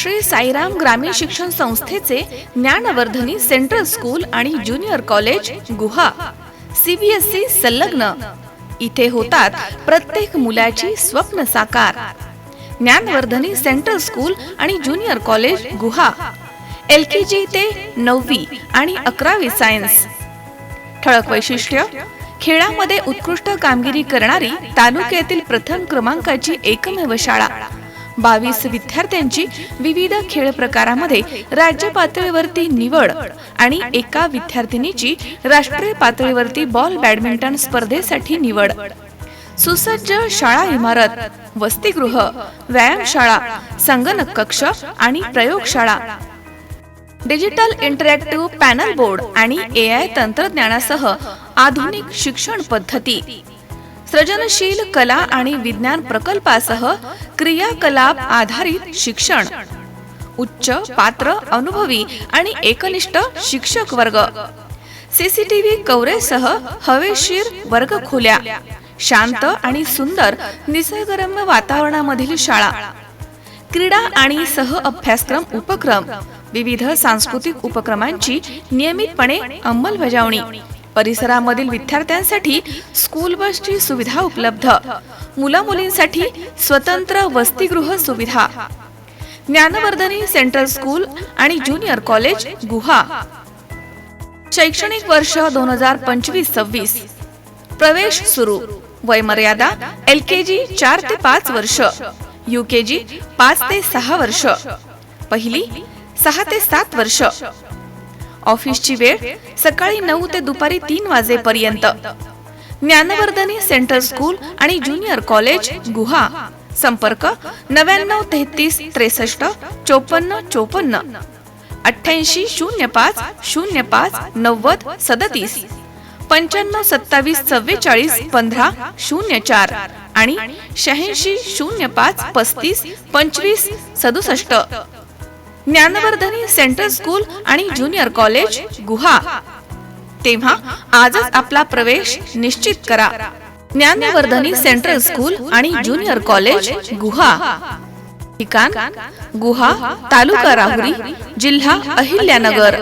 श्री साईराम ग्रामीण शिक्षण संस्थेचे ज्ञानवर्धनी सेंट्रल स्कूल आणि ज्युनियर कॉलेज गुहा. सीबीएसई संलग्न. इथे होतात प्रत्येक मुलाची स्वप्न साकार. ज्ञानवर्धनी सेंट्रल स्कूल आणि junior college Guha. L K G ते नववी आणि अकरावी सायन्स. ठळक वैशिष्ट्य खेळामध्ये उत्कृष्ट कामगिरी करणारी तालुक्यातील प्रथम क्रमांकाची एकमेव शाळा. बावीस विद्यार्थ्यांची विविध खेळ प्रकारामध्ये राज्य पातळीवरती निवड आणि एका विद्यार्थिनीची राष्ट्रीय पातळीवरती बॉल बॅडमिंटन स्पर्धेसाठी निवड. सुसज्ज शाळा इमारत वसतिगृह व्यायामशाळा संगणक कक्ष आणि प्रयोगशाळा. डिजिटल इंटरॅक्टिव्ह पॅनल बोर्ड आणि ए आय तंत्रज्ञानासह आधुनिक शिक्षण पद्धती. सृजनशील कला आणि विज्ञान प्रकल्पासह क्रियाकलाप आधारित शिक्षण. उच्च पात्र अनुभवी आणि एकनिष्ठ शिक्षक वर्ग. सीसीटीव्ही कव्हरेजसह हवेशीर वर्ग खोल्या. शांत आणि सुंदर निसर्गरम्य वातावरणामधील शाळा. क्रीडा आणि सह अभ्यासक्रम उपक्रम. विविध सांस्कृतिक उपक्रमांची नियमितपणे अंमलबजावणी. परिसरामधील विद्यार्थ्यांसाठी स्कूल बसची सुविधा उपलब्ध. मुला मुलींसाठी स्वतंत्र वसतिगृह सुविधा. ज्ञानवर्धनी सेंट्रल स्कूल आणि ज्युनियर कॉलेज गुहा. शैक्षणिक वर्ष दोन हजार पंचवीस सव्वीस प्रवेश सुरू. वयमर्यादा एल के जी चार ते पाच वर्ष. यू के जी पाच ते सहा वर्ष. पहिली सहा ते सात वर्ष. ऑफिसची वेळ सकाळी नऊ ते दुपारी तीन वाजेपर्यंत. ज्ञानवर्धनी सेंट्रल स्कूल आणि ज्युनियर कॉलेज गुहा. संपर्क नव्याण्णव तेहतीस त्रेसष्ट चोपन्न चोपन्न. अठ्ठ्याऐंशी शून्य पाच शून्य पाच नव्वद सदतीस. पंच्याण्णव सत्तावीस चव्वेचाळीस पंधरा शून्य चार आणि शहाऐंशी शून्य पाच पस्तीस पंचवीस सदुसष्ट. ज्ञानवर्धनी सेंट्रल स्कूल आणि ज्युनियर कॉलेज गुहा. तेव्हा आजच आपला प्रवेश निश्चित करा. ज्ञानवर्धनी सेंट्रल स्कूल आणि ज्युनियर कॉलेज गुहा. ठिकाण गुहा तालुका राहुरी जिल्हा अहिल्यानगर.